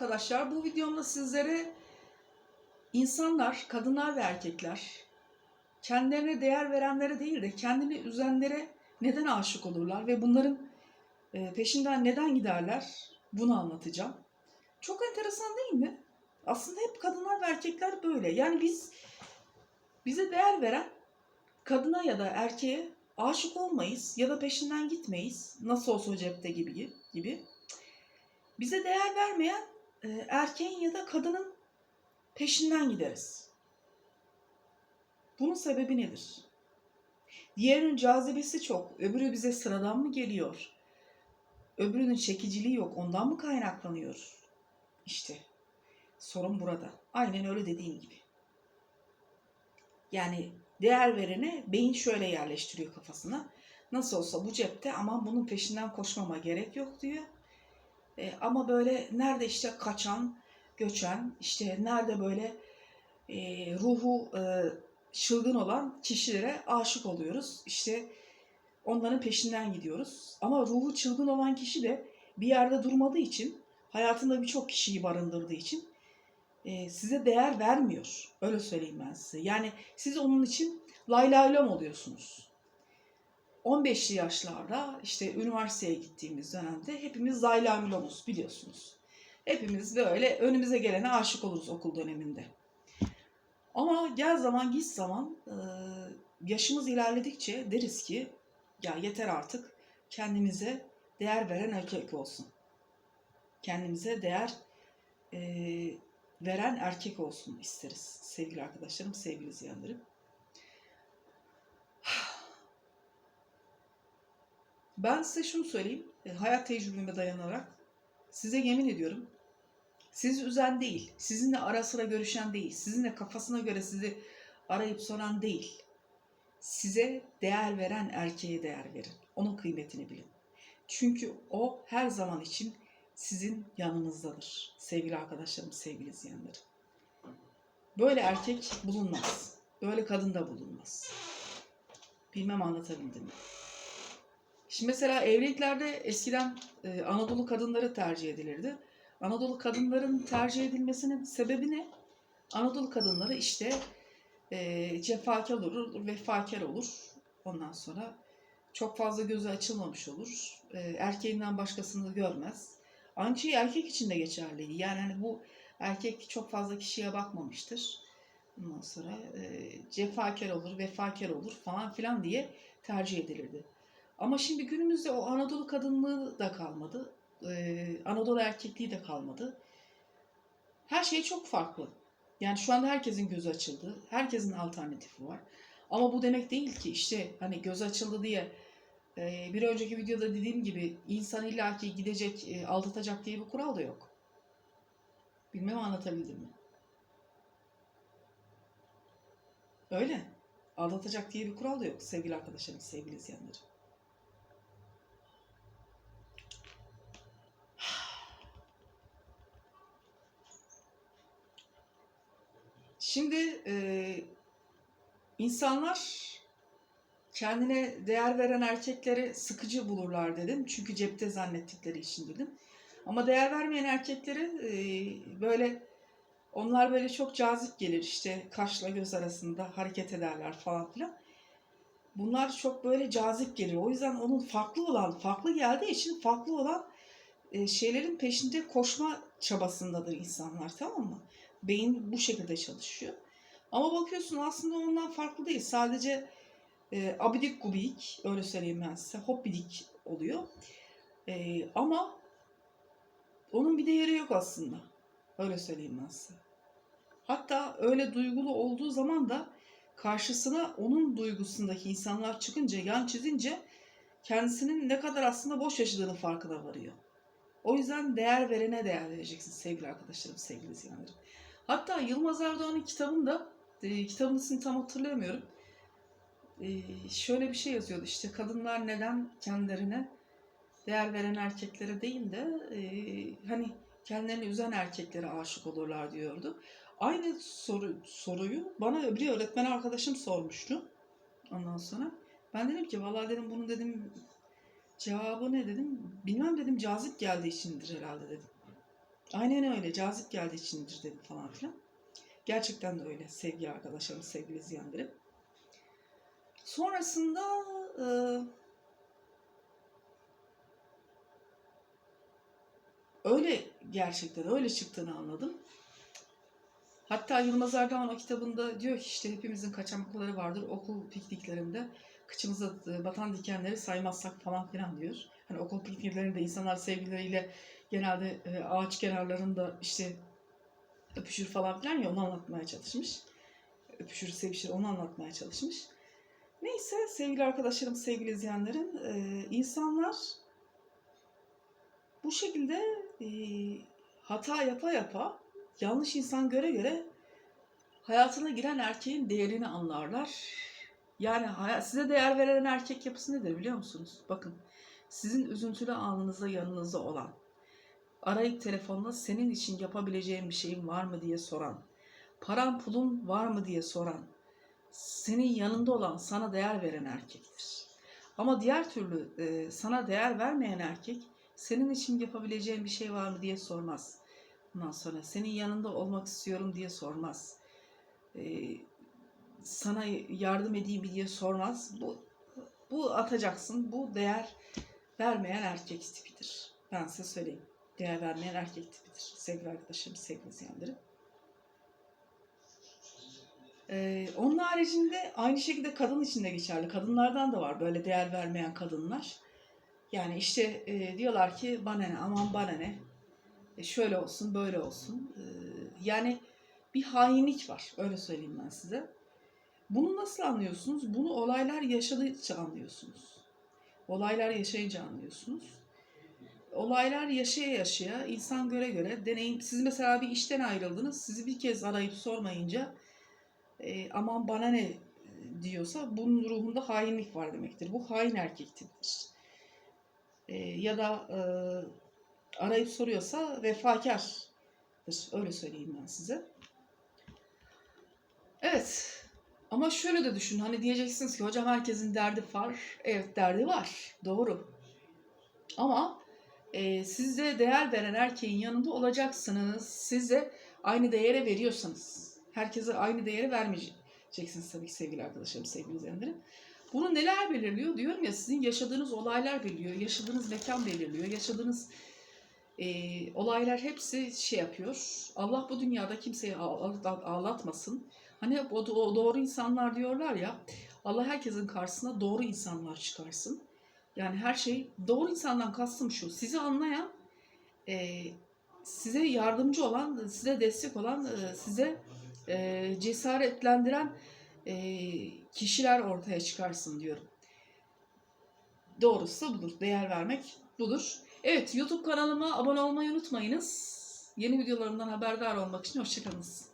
arkadaşlar bu videomda sizlere insanlar, kadınlar ve erkekler kendilerine değer verenlere değil de kendini üzenlere neden aşık olurlar ve bunların e, peşinden neden giderler bunu anlatacağım. Çok enteresan değil mi? Aslında hep kadınlar ve erkekler böyle. Yani biz bize değer veren kadına ya da erkeğe aşık olmayız ya da peşinden gitmeyiz. Nasıl olsa o cepte gibi gibi. Bize değer vermeyen erkeğin ya da kadının peşinden gideriz. Bunun sebebi nedir? Diğerinin cazibesi çok. Öbürü bize sıradan mı geliyor? Öbürünün çekiciliği yok. Ondan mı kaynaklanıyor? İşte sorun burada. Aynen öyle dediğim gibi. Yani değer verene beyin şöyle yerleştiriyor kafasına. Nasıl olsa bu cepte ama bunun peşinden koşmama gerek yok diyor. E, ama böyle nerede işte kaçan, göçen, işte nerede böyle e, ruhu e, çılgın olan kişilere aşık oluyoruz. İşte onların peşinden gidiyoruz. Ama ruhu çılgın olan kişi de bir yerde durmadığı için, hayatında birçok kişiyi barındırdığı için e, size değer vermiyor. Öyle söyleyeyim ben size. Yani siz onun için lay lay oluyorsunuz. 15'li yaşlarda işte üniversiteye gittiğimiz dönemde hepimiz lay lomuz biliyorsunuz. Hepimiz böyle önümüze gelene aşık oluruz okul döneminde. Ama gel zaman git zaman e, yaşımız ilerledikçe deriz ki ya yeter artık kendimize değer veren erkek olsun. Kendimize değer e, veren erkek olsun isteriz sevgili arkadaşlarım, sevgili izleyenlerim. Ben size şunu söyleyeyim, e, hayat tecrübeme dayanarak size yemin ediyorum, sizi üzen değil, sizinle ara sıra görüşen değil, sizinle kafasına göre sizi arayıp soran değil, size değer veren erkeğe değer verin. Onun kıymetini bilin. Çünkü o her zaman için sizin yanınızdadır. Sevgili arkadaşlarım, sevgili izleyenlerim. Böyle erkek bulunmaz. Böyle kadın da bulunmaz. Bilmem anlatabildim mi? Şimdi mesela evliliklerde eskiden e, Anadolu kadınları tercih edilirdi. Anadolu kadınların tercih edilmesinin sebebi ne? Anadolu kadınları işte e, cefakar olur, vefakar olur. Ondan sonra çok fazla gözü açılmamış olur. E, erkeğinden başkasını görmez. Aynı şey erkek için de geçerliydi. Yani hani bu erkek çok fazla kişiye bakmamıştır. Ondan sonra e, cefakar olur, vefakar olur falan filan diye tercih edilirdi. Ama şimdi günümüzde o Anadolu kadınlığı da kalmadı. Ee, Anadolu erkekliği de kalmadı. Her şey çok farklı. Yani şu anda herkesin gözü açıldı. Herkesin alternatifi var. Ama bu demek değil ki işte hani göz açıldı diye e, bir önceki videoda dediğim gibi insan illaki gidecek, e, aldatacak diye bir kural da yok. Bilmem anlatabildim mi? Öyle. Aldatacak diye bir kural da yok sevgili arkadaşlarım, sevgili izleyenlerim. Şimdi e, insanlar kendine değer veren erkekleri sıkıcı bulurlar dedim. Çünkü cepte zannettikleri için dedim. Ama değer vermeyen erkekleri e, böyle onlar böyle çok cazip gelir işte kaşla göz arasında hareket ederler falan filan. Bunlar çok böyle cazip gelir. O yüzden onun farklı olan, farklı geldiği için farklı olan e, şeylerin peşinde koşma çabasındadır insanlar tamam mı? Beyin bu şekilde çalışıyor. Ama bakıyorsun aslında ondan farklı değil. Sadece e, abidik gubidik öyle söyleyeyim ben size. Hoppidik oluyor. E, ama onun bir değeri yok aslında. Öyle söyleyeyim ben size. Hatta öyle duygulu olduğu zaman da karşısına onun duygusundaki insanlar çıkınca, yan çizince kendisinin ne kadar aslında boş yaşadığını farkına varıyor. O yüzden değer verene değer vereceksin sevgili arkadaşlarım, sevgili izleyenlerim. Hatta Yılmaz Erdoğan'ın kitabında, e, kitabın ismini tam hatırlamıyorum. E, şöyle bir şey yazıyordu işte kadınlar neden kendilerine değer veren erkeklere değil de e, hani kendilerini üzen erkeklere aşık olurlar diyordu. Aynı soru, soruyu bana bir öğretmen arkadaşım sormuştu. Ondan sonra ben dedim ki vallahi dedim bunu dedim cevabı ne dedim bilmem dedim cazip geldiği içindir herhalde dedim. Aynen öyle. Cazip geldiği içindir dedim falan filan. Gerçekten de öyle sevgili arkadaşlarım, sevgili izleyenlerim. Sonrasında e, öyle gerçekten öyle çıktığını anladım. Hatta Yılmaz Erdoğan o kitabında diyor ki işte hepimizin kaçamakları vardır okul pikniklerinde kıçımıza e, batan dikenleri saymazsak falan filan diyor. Hani okul pikniklerinde insanlar sevgilileriyle genelde e, ağaç kenarlarında işte öpüşür falan filan ya onu anlatmaya çalışmış. Öpüşür, sevişir onu anlatmaya çalışmış. Neyse sevgili arkadaşlarım, sevgili izleyenlerim, e, insanlar bu şekilde hata yapa yapa yanlış insan göre göre hayatına giren erkeğin değerini anlarlar. Yani size değer veren erkek yapısı nedir biliyor musunuz? Bakın sizin üzüntülü anınızda yanınızda olan, arayıp telefonla senin için yapabileceğim bir şeyin var mı diye soran, paran pulun var mı diye soran, senin yanında olan, sana değer veren erkektir. Ama diğer türlü e, sana değer vermeyen erkek senin için yapabileceğin bir şey var mı diye sormaz. Ondan sonra senin yanında olmak istiyorum diye sormaz. E, sana yardım edeyim diye sormaz. Bu bu atacaksın. Bu değer vermeyen erkek tipidir. Ben size söyleyeyim. Değer vermeyen erkek tipidir. Sevgili arkadaşım, sevgili izleyenlerim. Ee, onun haricinde aynı şekilde kadın için de geçerli. Kadınlardan da var böyle değer vermeyen kadınlar. Yani işte e, diyorlar ki bana ne aman bana ne E, şöyle olsun böyle olsun. Ee, yani bir hainlik var öyle söyleyeyim ben size. Bunu nasıl anlıyorsunuz? Bunu olaylar yaşadıkça anlıyorsunuz. Olaylar yaşayınca anlıyorsunuz. Olaylar yaşaya yaşaya, insan göre göre, deneyim. Siz mesela bir işten ayrıldınız, sizi bir kez arayıp sormayınca e, aman bana ne diyorsa bunun ruhunda hainlik var demektir. Bu hain erkek tipidir. E, ya da e, arayıp soruyorsa vefakardır. Öyle söyleyeyim ben size. Evet. Ama şöyle de düşün. Hani diyeceksiniz ki hocam herkesin derdi var. Evet derdi var. Doğru. Ama e, size değer veren erkeğin yanında olacaksınız. Size aynı değere veriyorsanız. Herkese aynı değeri vermeyeceksiniz tabii ki sevgili arkadaşlarım, sevgili izleyenlerim. Bunu neler belirliyor? Diyorum ya sizin yaşadığınız olaylar belirliyor. Yaşadığınız mekan belirliyor. Yaşadığınız e, olaylar hepsi şey yapıyor. Allah bu dünyada kimseyi ağlat- ağlatmasın. Hani o, doğru insanlar diyorlar ya. Allah herkesin karşısına doğru insanlar çıkarsın. Yani her şey doğru insandan kastım şu. Sizi anlayan, e, size yardımcı olan, size destek olan, e, size e, cesaretlendiren e, kişiler ortaya çıkarsın diyorum. Doğrusu budur. Değer vermek budur. Evet YouTube kanalıma abone olmayı unutmayınız. Yeni videolarımdan haberdar olmak için hoşçakalınız.